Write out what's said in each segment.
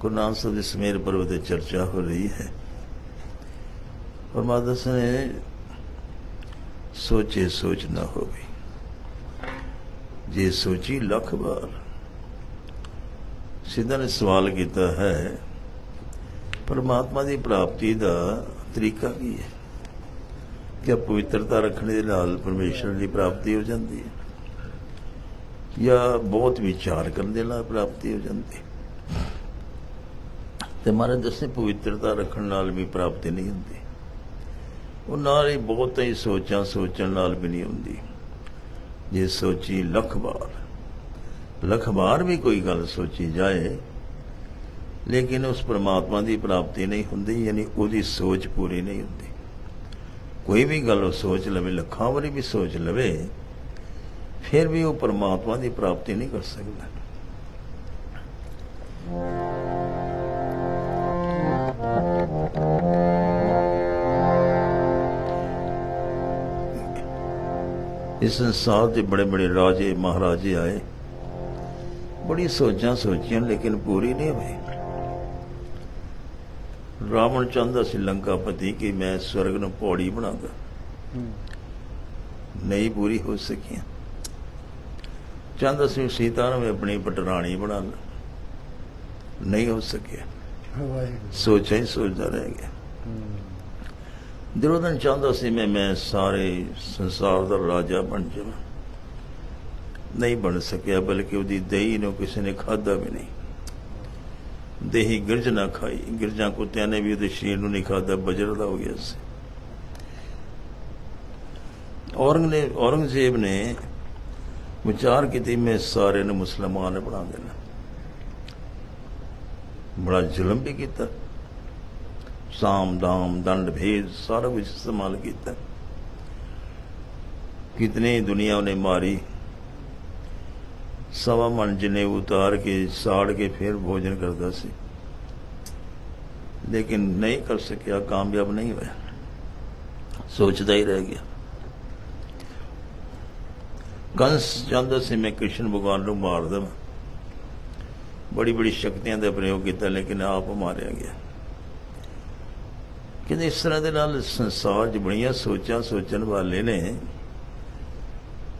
ਗੁਰੂ ਨਾਨਕ ਸਾਹਿਬ ਦੇ ਸਮੇਰ ਪਰਵ ਤੇ ਚਰਚਾ ਹੋ ਰਹੀ ਹੈ। ਪਰਮਾਤਮਾ ਨੇ ਸੋਚੇ ਸੋਚ ਨਾ ਹੋਵੇ। ਜੇ ਸੋਚੀ ਲੱਖ ਵਾਰ ਸਿੱਧਾ ਨੇ ਸਵਾਲ ਕੀਤਾ ਹੈ, ਪਰਮਾਤਮਾ ਦੀ ਪ੍ਰਾਪਤੀ ਦਾ ਤਰੀਕਾ ਕੀ ਹੈ? ਕਿ ਪਵਿੱਤਰਤਾ ਰੱਖਣ ਦੇ ਨਾਲ ਪਰਮੇਸ਼ਰ ਦੀ ਪ੍ਰਾਪਤੀ ਹੋ ਜਾਂਦੀ ਹੈ? ਜਾਂ ਬਹੁਤ ਵਿਚਾਰ ਕਰਨ ਦੇ ਨਾਲ ਪ੍ਰਾਪਤੀ ਹੋ ਜਾਂਦੀ ਹੈ? ਤੇ ਮਹਾਰਾਜ ਦੱਸੇ ਪਵਿੱਤਰਤਾ ਰੱਖਣ ਨਾਲ ਵੀ ਪ੍ਰਾਪਤੀ ਨਹੀਂ ਹੁੰਦੀ। ਉਹ ਨਾਲ ਹੀ ਬਹੁਤ ਹੀ ਸੋਚਾਂ ਸੋਚਣ ਨਾਲ ਵੀ ਨਹੀਂ ਹੁੰਦੀ। ਜੇ ਸੋਚੀ ਲੱਖ ਵਾਰ ਲੱਖ ਵਾਰ ਵੀ ਕੋਈ ਗੱਲ ਸੋਚੀ ਜਾਏ, ਲੇਕਿਨ ਉਸ ਪਰਮਾਤਮਾ ਦੀ ਪ੍ਰਾਪਤੀ ਨਹੀਂ ਹੁੰਦੀ, ਯਾਨੀ ਉਹਦੀ ਸੋਚ ਪੂਰੀ ਨਹੀਂ ਹੁੰਦੀ। ਕੋਈ ਵੀ ਗੱਲ ਉਹ ਸੋਚ ਲਵੇ, ਲੱਖਾਂ ਵਾਰੀ ਵੀ ਸੋਚ ਲਵੇ, ਫਿਰ ਵੀ ਉਹ ਪਰਮਾਤਮਾ ਦੀ ਪ੍ਰਾਪਤੀ ਨਹੀਂ ਕਰ ਸਕਦਾ। ਇਸ ਸੰਸਾਰ ਦੇ ਬੜੇ ਬੜੇ ਰਾਜੇ ਮਹਾਰਾਜੇ ਆਏ। ਬੜੀ ਸੋਚਾਂ ਸੋਚੀਆਂ ਲੇਕਿਨ ਪੂਰੀ ਨਹੀਂ ਹੋਈ। ਰਾਵਣ ਚਾਹੁੰਦਾ ਸੀ ਲੰਕਾਪਤੀ ਕਿ ਮੈਂ ਸਵਰਗ ਨੂੰ ਪੌੜੀ ਬਣਾਗਾ ਨਹੀਂ ਪੂਰੀ ਹੋ ਸਕੀ ਚਾਹੁੰਦਾ ਸੀ ਸੀਤਾ ਨੂੰ ਆਪਣੀ ਪਟਰਾਣੀ ਬਣਾ ਨਹੀਂ ਹੋ ਸਕਿਆ। ਸੋਚਾਂ ਹੀ ਸੋਚਦਾ ਰਹਿ ਗਿਆ। ਦੁਰੋਧਨ ਚਾਹੁੰਦਾ ਸੀ ਮੈਂ ਮੈਂ ਸਾਰੇ ਸੰਸਾਰ ਦਾ ਰਾਜਾ ਬਣ ਜਾਵਾਂ। ਨਹੀਂ ਬਣ ਸਕਿਆ, ਬਲਕਿ ਉਹਦੀ ਦਹੀਂ ਨੂੰ ਕਿਸੇ ਨੇ ਖਾਦਾ ਵੀ ਨਹੀਂ। ਦੇਹੀ ਗਿਰਜ ਨਾ ਖਾਈ। ਗਿਰਜਾਂ ਕੁੱਤਿਆਂ ਨੇ ਵੀ ਉਹਦੇ ਸ਼ਰੀਰ ਨੂੰ ਨਹੀਂ ਖਾਦਾ ਬਜਰ ਦਾ ਹੋ ਗਿਆ ਸੀ। ਔਰੰਗ ਨੇ ਔਰੰਗਜ਼ੇਬ ਨੇ ਵਿਚਾਰ ਕੀਤੀ, ਮੈਂ ਸਾਰੇ ਨੂੰ ਮੁਸਲਮਾਨ ਬਣਾ ਦੇਣਾ। ਬੜਾ ਜ਼ੁਲਮ ਵੀ ਕੀਤਾ। ਸਾਮ ਦਾਮ ਦੰਡ ਭੇਦ ਸਾਰਾ ਕੁਝ ਇਸਤੇਮਾਲ ਕੀਤਾ। ਕਿਤਨੇ ਦੁਨੀਆ ਉਹਨੇ ਮਾਰੀ। ਸਵਾ ਮਨ ਜਨੇ ਉਤਾਰ ਕੇ, ਸਾੜ ਕੇ ਫਿਰ ਭੋਜਨ ਕਰਦਾ ਸੀ। ਲੇਕਿਨ ਨਹੀਂ ਕਰ ਸਕਿਆ, ਕਾਮਯਾਬ ਨਹੀਂ ਹੋਇਆ। ਸੋਚਦਾ ਹੀ ਰਹਿ ਗਿਆ। ਕੰਸ ਚਾਹੁੰਦਾ ਸੀ, ਮੈਂ ਕ੍ਰਿਸ਼ਨ ਭਗਵਾਨ ਨੂੰ ਮਾਰ ਦੇਵਾਂ। ਬੜੀ ਬੜੀ ਸ਼ਕਤੀਆਂ ਦਾ ਪ੍ਰਯੋਗ ਕੀਤਾ, ਲੇਕਿਨ ਆਪ ਮਾਰਿਆ ਗਿਆ। ਕਹਿੰਦੇ ਇਸ ਤਰ੍ਹਾਂ ਦੇ ਨਾਲ ਸੰਸਾਰ 'ਚ ਬੜੀਆਂ ਸੋਚਾਂ ਸੋਚਣ ਵਾਲੇ ਨੇ,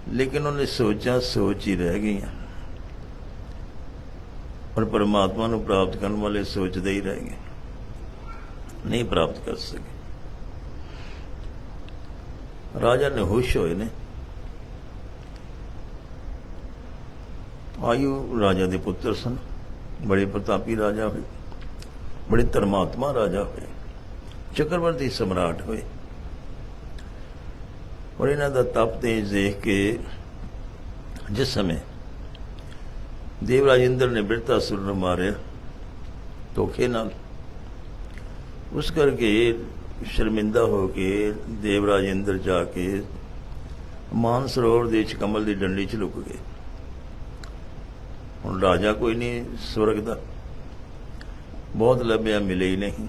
ਲੇਕਿਨ ਉਹਨੇ ਸੋਚਾਂ ਸੋਚ ਹੀ ਰਹਿ ਗਈਆਂ। ਪਰ ਪਰਮਾਤਮਾ ਨੂੰ ਪ੍ਰਾਪਤ ਕਰਨ ਵਾਲੇ ਸੋਚਦੇ ਹੀ ਰਹਿ ਗਏ। ਨਹੀਂ ਪ੍ਰਾਪਤ ਕਰ ਸਕੇ। ਰਾਜਾ ਨਹੁਸ਼ ਹੋਏ ਨੇ। ਆਯੂ ਰਾਜਾ ਦੇ ਪੁੱਤਰ ਸਨ। ਬੜੇ ਪ੍ਰਤਾਪੀ ਰਾਜਾ ਹੋਏ। ਬੜੇ ਧਰਮਾਤਮਾ ਰਾਜਾ ਹੋਏ। ਚੱਕਰਵਰਤੀ ਸਮਰਾਟ ਹੋਏ। ਔਰ ਇਹਨਾਂ ਦਾ ਤਪ ਤੇ ਦੇਖ ਕੇ ਜਿਸ ਸਮੇਂ ਦੇਵਰਾਜ ਇੰਦਰ ਨੇ ਬਿਰਤਾਸੁਰ ਨੂੰ ਮਾਰਿਆ ਧੋਖੇ ਨਾਲ, ਉਸ ਕਰਕੇ ਸ਼ਰਮਿੰਦਾ ਹੋ ਕੇ ਦੇਵਰਾਜ ਇੰਦਰ ਜਾ ਕੇ ਮਾਨ ਸਰੋਵਰ ਦੇ ਚ ਕਮਲ ਦੀ ਡੰਡੀ 'ਚ ਲੁਕ ਗਏ। ਹੁਣ ਰਾਜਾ ਕੋਈ ਨਹੀਂ ਸਵਰਗ ਦਾ ਬਹੁਤ ਲੱਭਿਆ, ਮਿਲੇ ਹੀ ਨਹੀਂ।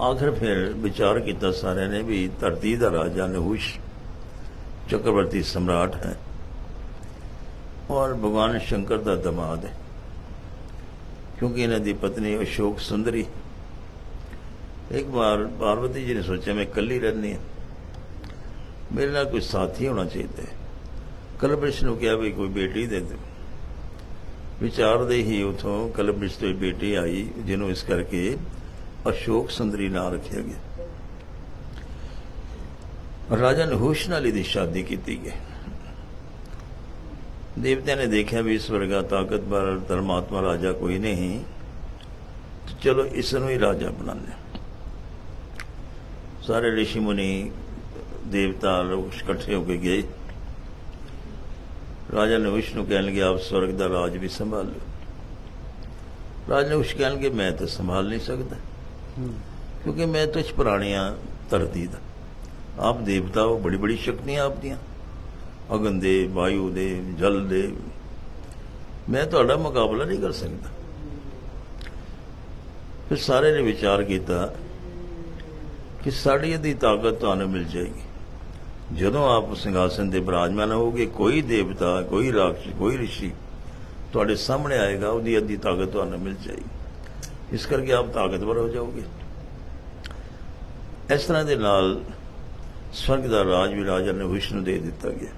ਆਖਰ ਫਿਰ ਵਿਚਾਰ ਕੀਤਾ ਸਾਰਿਆਂ ਨੇ ਵੀ ਧਰਤੀ ਦਾ ਰਾਜਾ ਨਹੂਸ਼ ਚੱਕਰਵਰਤੀ ਸਮਰਾਟ ਹੈ। ਔਰ ਭਗਵਾਨ ਸ਼ੰਕਰ ਦਾ ਦਮਾਦ ਹੈ। ਕਿਉਂਕਿ ਇਹਨਾਂ ਦੀ ਪਤਨੀ ਅਸ਼ੋਕ ਸੁੰਦਰੀ। ਇੱਕ ਵਾਰ ਪਾਰਵਤੀ ਜੀ ਨੇ ਸੋਚਿਆ, ਮੈਂ ਇਕੱਲੀ ਰਹਿਣੀ ਹੈ। ਮੇਰੇ ਨਾਲ ਕੋਈ ਸਾਥੀ ਹੋਣਾ ਚਾਹੀਦਾ ਹੈ। ਕਲਬ੍ਰਿਸ਼ ਨੂੰ ਕਿਹਾ, ਵੀ ਕੋਈ ਬੇਟੀ ਦੇ ਦੇ ਵਿਚਾਰਦੇ ਹੀ ਉਥੋਂ ਕਲਬ੍ਰਿਸ਼ ਤੋਂ ਬੇਟੀ ਆਈ, ਜਿਹਨੂੰ ਇਸ ਕਰਕੇ ਅਸ਼ੋਕ ਸੁੰਦਰੀ ਨਾਂ ਰੱਖਿਆ ਗਿਆ। ਰਾਜਾ ਨਹੂਸ਼ ਨਾਲ ਇਹਦੀ ਸ਼ਾਦੀ ਕੀਤੀ ਗਈ। ਦੇਵਤਿਆਂ ਨੇ ਦੇਖਿਆ ਵੀ ਇਸ ਵਰਗਾ ਤਾਕਤਵਰ ਧਰਮਾਤਮਾ ਰਾਜਾ ਕੋਈ ਨਹੀਂ। ਤੇ ਚਲੋ ਇਸ ਨੂੰ ਹੀ ਰਾਜਾ ਬਣਾਉਂਦੇ ਸਾਰੇ ઋષਿ ਮੁਨੀ, ਦੇਵਤਾ, ਲੋਕ ਇਕੱਠੇ ਹੋ ਕੇ ਗਏ। ਰਾਜਾ ਨੇ ਵਿਸ਼ਨੂੰ ਕਹਿਣ ਲੱਗੇ, ਆਪ ਸਵਰਗ ਦਾ ਰਾਜ ਵੀ ਸੰਭਾਲ। ਲਓ ਰਾਜਾ ਨੇ ਉਸ ਕਹਿਣ ਲੱਗੇ ਮੈਂ ਤਾਂ ਸੰਭਾਲ ਨਹੀਂ ਸਕਦਾ। ਕਿਉਂਕਿ ਮੈਂ ਤੁਝ ਪ੍ਰਾਣੀਆਂ ਧਰਤੀ ਦਾ। ਆਪ ਦੇਵਤਾ ਹੋ ਬੜੀ ਬੜੀ ਸ਼ਕਤੀਆਂ ਆਪ ਦੀਆਂ। ਅਗਨ ਦੇ, ਵਾਯੂ ਦੇ, ਜਲ ਦੇ। ਮੈਂ ਤੁਹਾਡਾ ਮੁਕਾਬਲਾ ਨਹੀਂ ਕਰ ਸਕਦਾ। ਫਿਰ ਸਾਰੇ ਨੇ ਵਿਚਾਰ ਕੀਤਾ ਕਿ ਸਾਡੀ ਇਹਦੀ ਤਾਕਤ ਤੁਹਾਨੂੰ ਮਿਲ ਜਾਏਗੀ। ਜਦੋਂ ਆਪ ਸਿੰਘਾਸਨ ਦੇ ਬਿਰਾਜਮਾਨ ਹੋਗੇ ਕੋਈ ਦੇਵਤਾ, ਕੋਈ ਰਾਖਸ਼, ਕੋਈ ਰਿਸ਼ੀ ਤੁਹਾਡੇ ਸਾਹਮਣੇ ਆਏਗਾ, ਉਹਦੀ ਅੱਧੀ ਤਾਕਤ ਤੁਹਾਨੂੰ ਮਿਲ ਜਾਏਗੀ। ਇਸ ਕਰਕੇ ਆਪ ਤਾਕਤਵਰ ਹੋ ਜਾਓਗੇ। ਇਸ ਤਰ੍ਹਾਂ ਦੇ ਨਾਲ ਸਵਰਗ ਦਾ ਰਾਜ ਵੀ ਰਾਜਾ ਨੇ ਵਿਸ਼ਨੂੰ ਦੇ ਦਿੱਤਾ ਗਿਆ।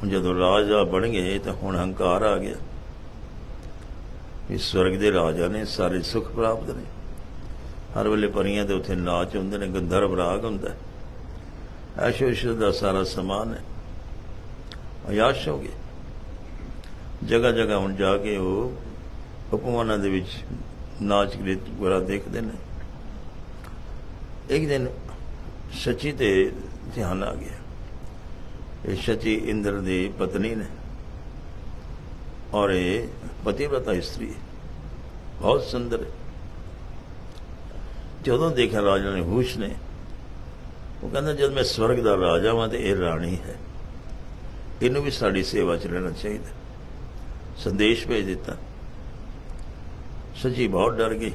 ਹੁਣ ਜਦੋਂ ਰਾਜਾ ਬਣ ਗਏ ਤਾਂ ਹੁਣ ਹੰਕਾਰ ਆ ਗਿਆ। ਇਸ ਸਵਰਗ ਦੇ ਰਾਜਾ ਨੇ ਸਾਰੇ ਸੁੱਖ ਪ੍ਰਾਪਤ ਨੇ। ਹਰ ਵੇਲੇ ਪਰੀਆਂ ਦੇ ਉੱਥੇ ਨਾਚ ਹੁੰਦੇ ਨੇ, ਗੰਧਰਵ ਰਾਗ ਹੁੰਦਾ। ਹੈ ਐਸ਼ੋ ਦਾ ਸਾਰਾ ਸਮਾਨ ਹੈ। ਅਯਾਸ਼ ਹੋ ਗਏ। ਜਗ੍ਹਾ ਜਗ੍ਹਾ ਹੁਣ ਜਾ ਕੇ ਉਹ ਪਕਵਾਨਾਂ ਦੇ ਵਿੱਚ ਨਾਚ ਗੀਤ ਵਗੈਰਾ ਦੇਖਦੇ ਨੇ। ਇੱਕ ਦਿਨ ਸਚੀ ਤੇ ਧਿਆਨ ਆ ਗਿਆ। ਇਹ ਸਚੀ ਇੰਦਰ ਦੀ ਪਤਨੀ ਨੇ ਔਰ ਇਹ ਪਤੀਵ੍ਰਤਾ ਇਸਤਰੀ ਬਹੁਤ ਸੁੰਦਰ ਜਦੋਂ ਦੇਖਿਆ ਰਾਜਾ ਨੇ ਹੂਸ਼ ਨੇ, ਉਹ ਕਹਿੰਦਾ, ਜਦ ਮੈਂ ਸਵਰਗ ਦਾ ਰਾਜਾ ਹਾਂ ਤੇ ਇਹ ਰਾਣੀ ਹੈ, ਇਹਨੂੰ ਵੀ ਸਾਡੀ ਸੇਵਾ ਚ ਰਹਿਣਾ ਚਾਹੀਦਾ ਸੰਦੇਸ਼ ਭੇਜ ਦਿੱਤਾ। ਸੱਚੀ ਬਹੁਤ ਡਰ ਗਈ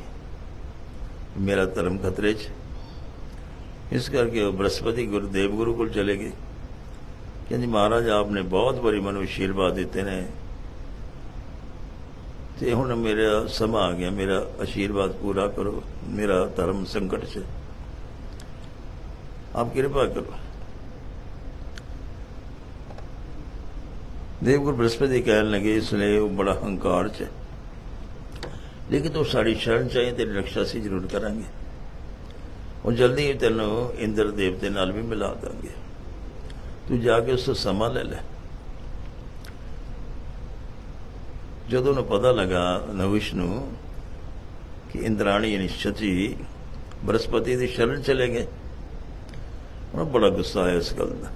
ਮੇਰਾ ਧਰਮ ਖਤਰੇ 'ਚ ਇਸ ਕਰਕੇ ਉਹ ਬ੍ਰਹਸਪਤੀ ਗੁਰਦੇਵ ਗੁਰੂ ਕੋਲ ਚਲੇ ਗਏ ਕਹਿੰਦੀ ਮਹਾਰਾਜ ਆਪਨੇ ਬਹੁਤ ਬੜੀ ਮੈਨੂੰ ਅਸ਼ੀਰਵਾਦ ਦਿੱਤੇ ਨੇ ਤੇ ਹੁਣ ਮੇਰਾ ਸਮਾਂ ਆ ਗਿਆ ਮੇਰਾ ਅਸ਼ੀਰਵਾਦ ਪੂਰਾ ਕਰੋ ਮੇਰਾ ਧਰਮ ਸੰਕਟ 'ਚ ਆਪ ਕਿਰਪਾ ਕਰੋ ਦੇਵਗੁਰ ਬ੍ਰਹਸਪਤੀ ਕਹਿਣ ਲੱਗੇ ਇਸ ਲਈ ਉਹ ਬੜਾ ਹੰਕਾਰ 'ਚ ਲੇਕਿਨ ਤੂੰ ਸਾਡੀ ਸ਼ਰਨ ਚਾਹੇ ਤੇਰੀ ਰੱਖਿਆ ਸੀ ਜ਼ਰੂਰ ਕਰਾਂਗੇ। ਉਹ ਜਲਦੀ ਹੀ ਤੈਨੂੰ ਇੰਦਰ ਦੇਵ ਦੇ ਨਾਲ ਵੀ ਮਿਲਾ ਦਾਂਗੇ। ਤੂੰ ਜਾ ਕੇ ਉਸ ਤੋਂ ਸਮਾਂ ਲੈ ਲੈ। ਜਦੋਂ ਨੂੰ ਪਤਾ ਲਗਾ ਨਵਿਸ਼ ਨੂੰ ਕਿ ਇੰਦਰਾਣੀ ਯਾਨੀ ਸ਼ਚੀ ਬ੍ਰਹਸਪਤੀ ਦੀ ਸ਼ਰਨ ਚਲੇ ਗਏ, ਉਹਨੂੰ ਬੜਾ ਗੁੱਸਾ ਆਇਆ ਇਸ ਗੱਲ ਦਾ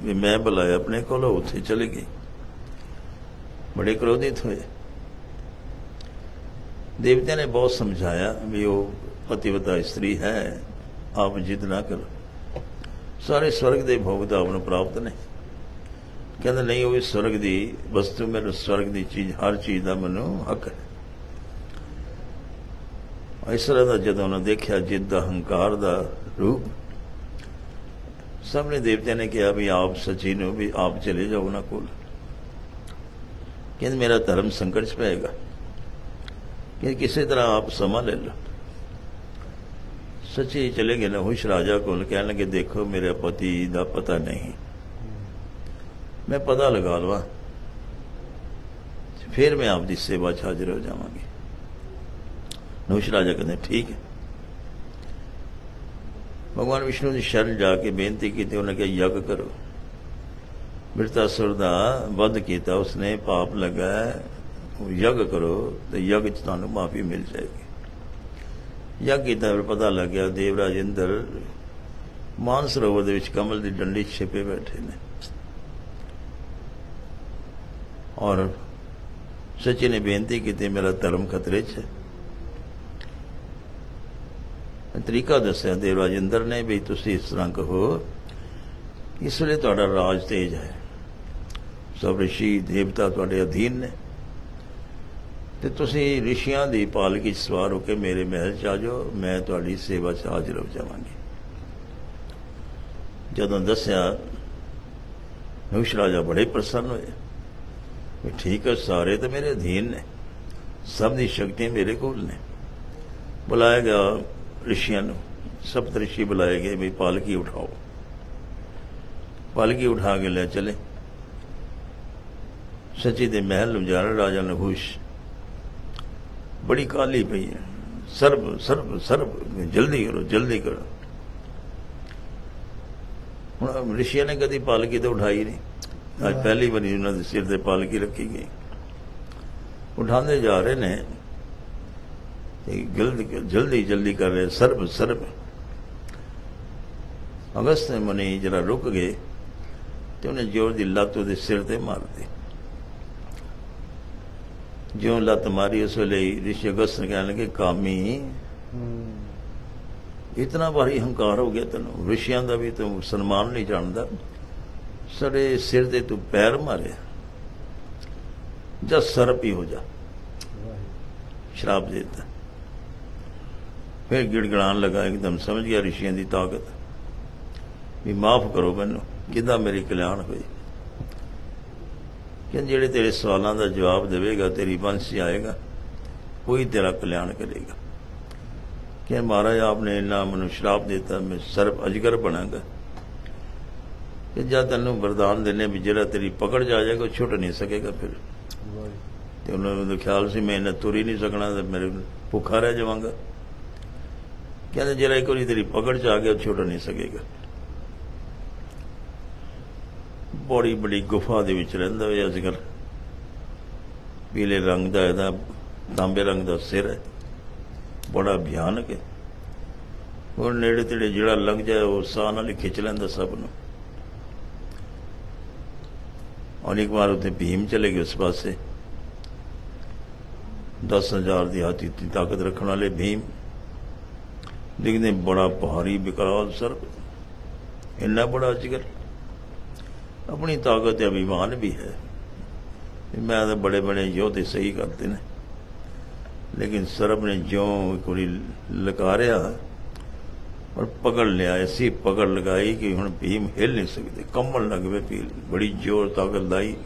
ਵੀ ਮੈਂ ਬੁਲਾਇਆ ਆਪਣੇ ਕੋਲ ਉੱਥੇ ਚਲੇ ਗਈ ਬੜੇ ਕ੍ਰੋਧਿਤ ਹੋਏ। ਦੇਵਤਿਆਂ ਨੇ ਬਹੁਤ ਸਮਝਾਇਆ ਵੀ ਉਹ ਪਤਿਵਤਾ ਇਸਤਰੀ ਹੈ, ਆਪ ਜਿੱਦ ਨਾ ਕਰੋ। ਸਾਰੇ ਸਵਰਗ ਦੇ ਭੋਗ ਤਾਂ ਆਪ ਨੂੰ ਪ੍ਰਾਪਤ ਨੇ। ਕਹਿੰਦਾ, ਨਹੀਂ, ਉਹ ਵੀ ਸਵਰਗ ਦੀ ਵਸਤੂ ਮੈਨੂੰ ਸਵਰਗ ਦੀ ਚੀਜ਼, ਹਰ ਚੀਜ਼ ਦਾ ਮੈਨੂੰ ਹੱਕ ਹੈ। ਇਸ ਤਰ੍ਹਾਂ ਦਾ ਜਦੋਂ ਉਹਨਾਂ ਦੇਖਿਆ, ਜਿੱਦ ਦਾ ਹੰਕਾਰ ਦਾ ਰੂਪ, ਸਾਹਮਣੇ ਦੇਵਤਿਆਂ ਨੇ ਕਿਹਾ ਵੀ ਆਪ ਸੱਚੀ ਨੂੰ ਵੀ ਆਪ ਚਲੇ ਜਾਓ ਉਹਨਾਂ ਕੋਲ। ਕਹਿੰਦੇ, ਮੇਰਾ ਧਰਮ ਸੰਕਟ 'ਚ ਪਏਗਾ। ਕਿ ਕਿਸੇ ਤਰ੍ਹਾਂ ਆਪ ਸਮਾਂ ਲੈ ਲਓ ਸੱਚੀ ਚਲੇ ਗਏ ਨਾ ਹੁਸ਼ ਰਾਜਾ ਕੋਲ ਕਹਿਣ ਲੱਗੇ ਦੇਖੋ ਮੇਰੇ ਪਤੀ ਦਾ ਪਤਾ ਨਹੀਂ ਮੈਂ ਪਤਾ ਲਗਾ ਲਵਾਂ ਫਿਰ ਮੈਂ ਆਪ ਦੀ ਸੇਵਾ 'ਚ ਹਾਜ਼ਰ ਹੋ ਜਾਵਾਂਗੀ ਨੁਸ਼ ਰਾਜਾ ਕਹਿੰਦੇ ਠੀਕ ਹੈ ਭਗਵਾਨ ਵਿਸ਼ਨੂੰ ਦੀ ਸ਼ਰਨ ਜਾ ਕੇ ਬੇਨਤੀ ਕੀਤੀ ਉਹਨੇ ਕਿਹਾ ਯੱਗ ਕਰੋ ਬਿਰਤਾਸੁਰ ਦਾ ਵੱਧ ਕੀਤਾ ਉਸਨੇ ਕਰੋ ਤੇ ਯੱਗ 'ਚ ਤੁਹਾਨੂੰ ਮਾਫੀ ਮਿਲ ਜਾਏਗੀ। ਯੱਗ ਕੀਤਾ ਫਿਰ ਪਤਾ ਲੱਗਿਆ ਦੇਵਰਾਜ ਇੰਦਰ ਮਾਨ ਸਰੋਵਰ ਦੇ ਵਿੱਚ ਕਮਲ ਦੀ ਡੰਡੀ 'ਚ ਛਿਪੇ ਬੈਠੇ ਨੇ। ਔਰ ਸੱਚੇ ਨੇ ਬੇਨਤੀ ਕੀਤੀ, ਮੇਰਾ ਧਰਮ ਖਤਰੇ 'ਚ ਹੈ। ਤਰੀਕਾ ਦੱਸਿਆ ਦੇਵਰਾਜ ਇੰਦਰ ਨੇ ਵੀ ਤੁਸੀਂ ਇਸ ਤਰ੍ਹਾਂ ਕਹੋ, ਇਸ ਵੇਲੇ ਤੁਹਾਡਾ ਰਾਜ ਤੇਜ ਹੈ। ਸਭ ਰਿਸ਼ੀ ਦੇਵਤਾ ਤੁਹਾਡੇ ਅਧੀਨ ਨੇ। ਤੇ ਤੁਸੀਂ ਰਿਸ਼ੀਆਂ ਦੀ ਪਾਲਕੀ 'ਚ ਸਵਾਰ ਹੋ ਕੇ ਮੇਰੇ ਮਹਿਲ 'ਚ ਆ ਜਾਓ, ਮੈਂ ਤੁਹਾਡੀ ਸੇਵਾ 'ਚ ਹਾਜ਼ਰ ਹੋ ਜਾਵਾਂਗੀ। ਜਦੋਂ ਦੱਸਿਆ ਨੁਸ਼ ਰਾਜਾ ਬੜੇ ਪ੍ਰਸੰਨ ਹੋਏ। ਵੀ ਠੀਕ ਹੈ, ਸਾਰੇ ਤਾਂ ਮੇਰੇ ਅਧੀਨ ਨੇ। ਸਭ ਦੀ ਸ਼ਕਤੀਆਂ ਮੇਰੇ ਕੋਲ ਨੇ। ਬੁਲਾਇਆ ਗਿਆ ਰਿਸ਼ੀਆਂ ਨੂੰ। ਸਪਤ ਰਿਸ਼ੀ ਬੁਲਾਏ ਗਏ ਵੀ ਪਾਲਕੀ ਉਠਾਓ। ਪਾਲਕੀ ਉਠਾ ਕੇ ਲੈ ਚਲੇ। ਸੱਚੀ ਦੇ ਮਹਿਲ ਨੂੰ ਜਾਣ ਰਾਜਾ ਨੇ ਬੜੀ ਕਾਲੀ ਪਈ ਹੈ। ਸਰਬ ਸਰਬ ਸਰਬ, ਜਲਦੀ ਕਰੋ ਜਲਦੀ ਕਰੋ। ਹੁਣ ਰਿਸ਼ੀਆਂ ਨੇ ਕਦੀ ਪਾਲਕੀ ਤਾਂ ਉਠਾਈ ਨਹੀਂ। ਅੱਜ ਪਹਿਲੀ ਵਾਰੀ ਉਹਨਾਂ ਦੇ ਸਿਰ ਤੇ ਪਾਲਕੀ ਰੱਖੀ ਗਈ। ਉਠਾਉਂਦੇ ਜਾ ਰਹੇ ਨੇ ਤੇ ਜਲਦੀ ਜਲਦੀ ਜਲਦੀ ਕਰ ਰਹੇ। ਸਰਬ ਸਰਬ। ਅਗਸਤ ਮਨੀ ਜਿਹੜਾ ਰੁਕ ਗਏ ਤੇ ਉਹਨੇ ਜ਼ੋਰ ਦੀ ਲੱਤ ਉਹਦੇ ਸਿਰ ਤੇ ਮਾਰ ਦਿੱਤੀ। ਜਿਉਂ ਲੱਤ ਮਾਰੀ ਉਸ ਵੇਲੇ ਰਿਸ਼ੀ ਅਗਸਤ ਕਹਿਣ ਲੱਗੇ, ਕਾਮੀ, ਇਤਨਾ ਭਾਰੀ ਹੰਕਾਰ ਹੋ ਗਿਆ ਤੈਨੂੰ। ਰਿਸ਼ੀਆਂ ਦਾ ਵੀ ਤੂੰ ਸਨਮਾਨ ਨਹੀਂ ਜਾਣਦਾ। ਸਾਡੇ ਸਿਰ ਦੇ ਤੂੰ ਪੈਰ ਮਾਰਿਆ। ਜਦ ਸਰਪ ਹੀ ਹੋ ਜਾ। ਸ਼ਰਾਬ ਦੇ ਦਿੱਤਾ। ਫਿਰ ਗਿੜਗੜਾਣ ਲਗਾ, ਇੱਕਦਮ ਸਮਝ ਗਿਆ ਰਿਸ਼ੀਆਂ ਦੀ ਤਾਕਤ। ਵੀ ਮਾਫ ਕਰੋ ਮੈਨੂੰ ਕਿਦਾਂ ਮੇਰੀ ਕਲਿਆਣ ਹੋਈ। ਕਿ ਜਿਹੜੇ ਤੇਰੇ ਸਵਾਲਾਂ ਦਾ ਜਵਾਬ ਦੇਵੇਗਾ ਤੇਰੀ ਵੰਸ਼ ਆਏਗਾ ਕੋਈ ਤੇਰਾ ਕਲਿਆਣ ਕਰੇਗਾ। ਕਿ ਮਹਾਰਾਜ ਆਪਨੇ ਇੰਨਾ ਮੈਨੂੰ ਸ਼ਰਾਪ ਦਿੱਤਾ ਮੈਂ ਸਰਬ ਅਜਗਰ ਬਣਾਂਗਾ। ਕਿ ਜਦ ਤੈਨੂੰ ਵਰਦਾਨ ਦੇਣੇ ਵੀ ਜਿਹੜਾ ਤੇਰੀ ਪਕੜ ਜਾ ਜਾਏਗਾ ਉਹ ਛੁੱਟ ਨਹੀਂ ਸਕੇਗਾ ਫਿਰ। ਤੇ ਉਹਨਾਂ ਨੂੰ ਖਿਆਲ ਸੀ ਮੈਂ ਇਹਨਾਂ ਤੁਰ ਹੀ ਨਹੀਂ ਸਕਣਾ ਤੇ ਮੇਰੇ ਭੁੱਖਾ ਰਹਿ ਜਾਵਾਂਗਾ। ਕਹਿੰਦੇ ਜਿਹੜਾ ਇੱਕ ਵਾਰੀ ਤੇਰੀ ਪਕੜ ਚ ਆ ਗਿਆ ਉਹ ਛੁੱਟ ਨਹੀਂ ਸਕੇਗਾ। ਬੜੀ ਬੜੀ ਗੁਫਾ ਦੇ ਵਿੱਚ ਰਹਿੰਦਾ ਹੋਇਆ ਅਜਗਰ ਪੀਲੇ ਰੰਗ ਦਾ ਇਹਦਾ, ਤਾਂਬੇ ਰੰਗ ਦਾ ਸਿਰ ਹੈ। ਬੜਾ ਭਿਆਨਕ ਹੈ। ਉਹ ਨੇੜੇ ਤੇੜੇ ਜਿਹੜਾ ਲੰਘ ਜਾਏ, ਉਹ ਸਾਹ ਨਾਲ ਖਿੱਚ ਲੈਂਦਾ ਸਭ ਨੂੰ। ਔਰ ਇੱਕ ਵਾਰ ਉੱਥੇ ਭੀਮ ਚਲੇ ਗਏ ਉਸ ਪਾਸੇ। 10000 ਦੀ ਹਾਥੀ ਦੀ ਤਾਕਤ ਰੱਖਣ ਵਾਲੇ ਭੀਮ। ਦਿਖਦੇ ਬੜਾ ਭਾਰੀ ਵਿਕਰਾਲ ਸਰ ਇੰਨਾ ਬੜਾ ਅਜਗਰ ਆਪਣੀ ਤਾਕਤ ਤੇ ਅਭਿਮਾਨ ਵੀ ਹੈ। ਮੈਂ ਤਾਂ ਬੜੇ ਬੜੇ ਯੋਧੇ ਸਹੀ ਕਰਦੇ ਨੇ। ਲੇਕਿਨ ਸਰਬ ਨੇ ਜਿਉਂ ਇੱਕ ਵਾਰੀ ਲਕਾਰਿਆ, ਔਰ ਪਕੜ ਲਿਆ, ਐਸੀ ਪਕੜ ਲਗਾਈ ਕਿ ਹੁਣ ਭੀਮ ਹਿੱਲ ਨਹੀਂ ਸਕਦੇ। ਕੰਮਣ ਲੱਗ ਪਏ ਭੀਮ। ਬੜੀ ਜ਼ੋਰ ਤਾਕਤ ਲਾਈ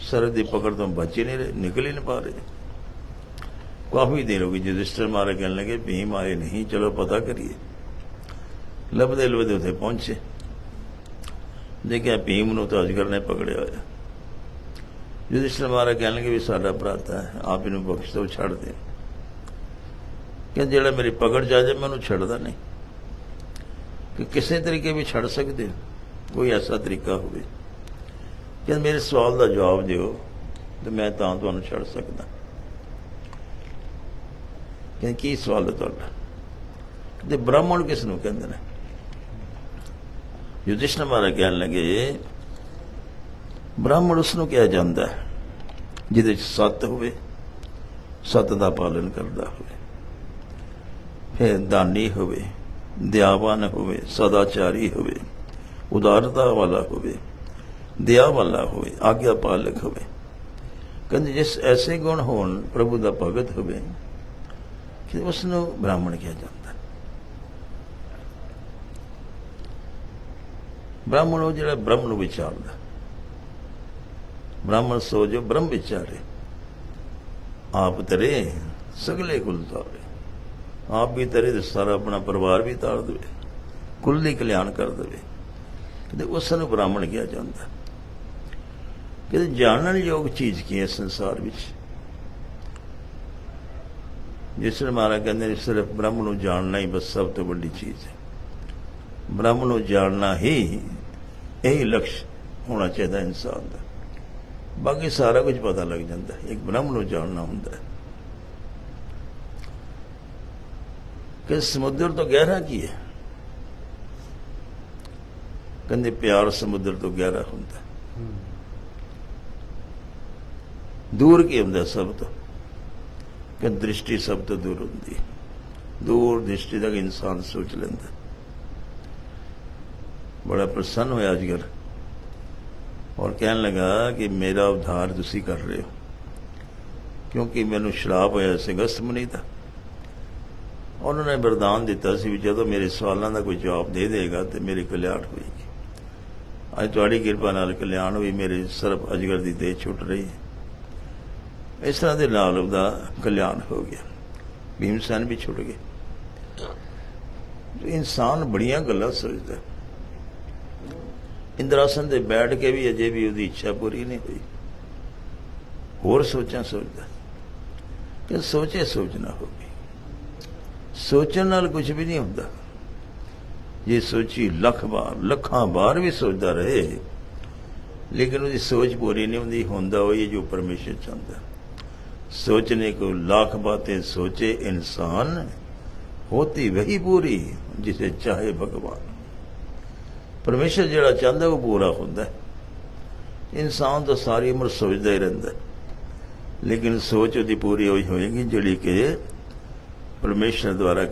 ਸਰਬ ਦੀ ਪਕੜ ਤੋਂ ਬਚ ਨਹੀਂ ਰਹੇ, ਨਿਕਲ ਹੀ ਨਹੀਂ ਪਾ ਰਹੇ। ਕਾਫੀ ਦੇਰ ਹੋ ਗਈ ਰਜਿਸਟਰ ਮਾਰੇ ਕਹਿਣ ਲੱਗੇ, ਭੀਮ ਆਏ ਨਹੀਂ, ਚਲੋ ਪਤਾ ਕਰੀਏ। ਲੱਭਦੇ ਲੱਭਦੇ ਉੱਥੇ ਪਹੁੰਚੇ। ਦੇਖਿਆ ਭੀਮ ਨੂੰ ਤਾਂ ਅਜਗਰ ਨੇ ਪਕੜਿਆ ਹੋਇਆ। ਯੁਧਿਸ਼ਠਰ ਮਹਾਰਾਜ ਕਹਿਣਗੇ ਵੀ ਸਾਡਾ ਭਰਾਤਾ ਹੈ, ਆਪ ਇਹਨੂੰ ਬਖਸ਼ ਦਿਓ, ਛੱਡ ਦੇ। ਕਹਿੰਦੇ, ਜਿਹੜਾ ਮੇਰੀ ਪਕੜ ਜਾ ਜਾਏ ਮੈਨੂੰ ਛੱਡਦਾ ਨਹੀਂ। ਕਿ ਕਿਸੇ ਤਰੀਕੇ ਵੀ ਛੱਡ ਸਕਦੇ ਹੋ, ਕੋਈ ਐਸਾ ਤਰੀਕਾ ਹੋਵੇ। ਕਿ ਮੇਰੇ ਸਵਾਲ ਦਾ ਜਵਾਬ ਦਿਓ, ਤੇ ਮੈਂ ਤਾਂ ਤੁਹਾਨੂੰ ਛੱਡ ਸਕਦਾ। ਕਿ ਕੀ ਸਵਾਲ ਹੈ ਤੁਹਾਡਾ? ਤੇ ਬ੍ਰਾਹਮਣ ਕਿਸ ਨੂੰ ਕਹਿੰਦੇ ਨੇ? ਯੁਧਿਸ਼ਠਰ ਮਹਾਰਾਜ ਕਹਿਣ ਲੱਗੇ, ਬ੍ਰਾਹਮਣ ਉਸ ਨੂੰ ਕਿਹਾ ਜਾਂਦਾ ਹੈ, ਜਿਹਦੇ ਵਿੱਚ ਸੱਤ ਹੋਵੇ, ਸੱਤ ਦਾ ਪਾਲਨ ਕਰਦਾ ਹੋਵੇ। ਫਿਰ ਦਾਨੀ ਹੋਵੇ, ਦਿਆਵਾਨ ਹੋਵੇ, ਸਦਾਚਾਰੀ ਹੋਵੇ, ਉਦਾਰਤਾ ਵਾਲਾ ਹੋਵੇ ਦਇਆ ਵਾਲਾ ਹੋਵੇ, ਆਗਿਆ ਪਾਲਕ ਹੋਵੇ। ਕਹਿੰਦੇ ਜਿਸ ਐਸੇ ਗੁਣ ਹੋਣ, ਪ੍ਰਭੂ ਦਾ ਭਗਤ ਹੋਵੇ ਕਿ ਉਸ ਨੂੰ ਬ੍ਰਾਹਮਣ ਕਿਹਾ ਜਾਂਦਾ ਬ੍ਰਾਹਮਣ ਉਹ ਜਿਹੜਾ ਬ੍ਰਹਮ ਨੂੰ ਵਿਚਾਰਦਾ। ਬ੍ਰਾਹਮਣ ਸੋ ਜੋ ਬ੍ਰਹਮ ਵਿਚਾਰੇ। ਆਪ ਤਰੇ, ਸਗਲੇ ਕੁਲ ਤਾਰੇ। ਆਪ ਵੀ ਤਰੇ ਤੇ ਸਾਰਾ ਆਪਣਾ ਪਰਿਵਾਰ ਵੀ ਤਾਰ ਦੇਵੇ। ਕੁੱਲ ਦੀ ਕਲਿਆਣ ਕਰ ਦੇਵੇ। ਤੇ ਉਸ ਨੂੰ ਬ੍ਰਾਹਮਣ ਕਿਹਾ ਜਾਂਦਾ। ਕਿ ਜਾਣਨ ਯੋਗ ਚੀਜ਼ ਕੀ ਹੈ ਸੰਸਾਰ ਵਿੱਚ? ਜਿਸ ਨੂੰ ਮਹਾਰਾਜ ਕਹਿੰਦੇ ਨੇ, ਸਿਰਫ ਬ੍ਰਹਮ ਨੂੰ ਜਾਣਨਾ ਹੀ ਬਸ ਸਭ ਤੋਂ ਵੱਡੀ ਚੀਜ਼ ਹੈ। ਬ੍ਰਹਮ ਨੂੰ ਜਾਣਨਾ ਹੀ ਇਹੀ ਲਕਸ਼ ਹੋਣਾ ਚਾਹੀਦਾ ਇਨਸਾਨ ਦਾ। ਬਾਕੀ ਸਾਰਾ ਕੁਝ ਪਤਾ ਲੱਗ ਜਾਂਦਾ ਇੱਕ ਬ੍ਰਹਮ ਨੂੰ ਜਾਣਨਾ ਹੁੰਦਾ ਹੈ। ਕਿ ਸਮੁੰਦਰ ਤੋਂ ਗਹਿਰਾ ਕੀ ਹੈ? ਕਹਿੰਦੇ ਪਿਆਰ ਸਮੁੰਦਰ ਤੋਂ ਗਹਿਰਾ ਹੁੰਦਾ ਦੂਰ ਕੀ ਹੁੰਦਾ ਸਭ ਤੋਂ? ਕਿ ਦ੍ਰਿਸ਼ਟੀ ਸਭ ਤੋਂ ਦੂਰ ਹੁੰਦੀ ਹੈ। ਦੂਰ ਦ੍ਰਿਸ਼ਟੀ ਤੱਕ ਇਨਸਾਨ ਸੋਚ ਲੈਂਦਾ ਬੜਾ ਪ੍ਰਸੰਨ ਹੋਇਆ ਅਜਗਰ ਔਰ ਕਹਿਣ ਲੱਗਾ ਕਿ ਮੇਰਾ ਉਧਾਰ ਤੁਸੀਂ ਕਰ ਰਹੇ ਹੋ। ਕਿਉਂਕਿ ਮੈਨੂੰ ਸ਼ਰਾਪ ਹੋਇਆ ਸੀ ਗਸਮਨੀ ਦਾ। ਉਹਨਾਂ ਨੇ ਵਰਦਾਨ ਦਿੱਤਾ ਸੀ ਵੀ ਜਦੋਂ ਮੇਰੇ ਸਵਾਲਾਂ ਦਾ ਕੋਈ ਜਵਾਬ ਦੇ ਦੇਗਾ ਤੇ ਮੇਰੀ ਕਲਿਆਣ ਹੋਏਗੀ। ਅੱਜ ਤੁਹਾਡੀ ਕਿਰਪਾ ਨਾਲ ਕਲਿਆਣ ਹੋਈ ਮੇਰੇ ਸਰਬ ਅਜਗਰ ਦੀ ਦੇਹ ਛੁੱਟ ਰਹੀ ਹੈ। ਇਸ ਤਰ੍ਹਾਂ ਦੇ ਨਾਲ ਉਹਦਾ ਕਲਿਆਣ ਹੋ ਗਿਆ। ਭੀਮਸੈਨ ਵੀ ਛੁੱਟ ਗਏ। ਇਨਸਾਨ ਬੜੀਆਂ ਗੱਲਾਂ ਸੋਚਦਾ ਇੰਦਰਾਸਨ ਦੇ ਬੈਠ ਕੇ ਵੀ ਅਜੇ ਵੀ ਉਹਦੀ ਇੱਛਾ ਪੂਰੀ ਨਹੀਂ ਹੋਈ ਹੋਰ ਸੋਚਾਂ ਸੋਚਦਾ ਕਿ ਸੋਚੇ ਸੋਚਣਾ ਹੋਵੇ ਸੋਚਣ ਨਾਲ ਕੁਝ ਵੀ ਨਹੀਂ ਹੁੰਦਾ ਜੇ ਸੋਚੀ ਲੱਖ ਵਾਰ ਲੱਖਾਂ ਵਾਰ ਵੀ ਸੋਚਦਾ ਰਹੇ ਲੇਕਿਨ ਉਹਦੀ ਸੋਚ ਪੂਰੀ ਨਹੀਂ ਹੁੰਦੀ ਹੁੰਦਾ ਉਹ ਇਹ ਜੋ ਪਰਮੇਸ਼ਰ ਚਾਹੁੰਦਾ सोचने को लाख बातें सोचे इंसान होती वही पूरी जिसे चाहे भगवान ਪਰਮੇਸ਼ਰ ਜਿਹੜਾ ਚਾਹੁੰਦਾ ਉਹ ਪੂਰਾ ਹੁੰਦਾ ਇਨਸਾਨ ਤਾਂ ਸਾਰੀ ਉਮਰ ਸੋਚਦਾ ਹੀ ਰਹਿੰਦਾ ਲੇਕਿਨ ਸੋਚ ਉਹਦੀ ਪੂਰੀ ਹੋਈ ਹੋਏਗੀ ਜਿਹੜੀ ਕਿ ਪਰਮੇਸ਼ਰ ਦੁਆਰਾ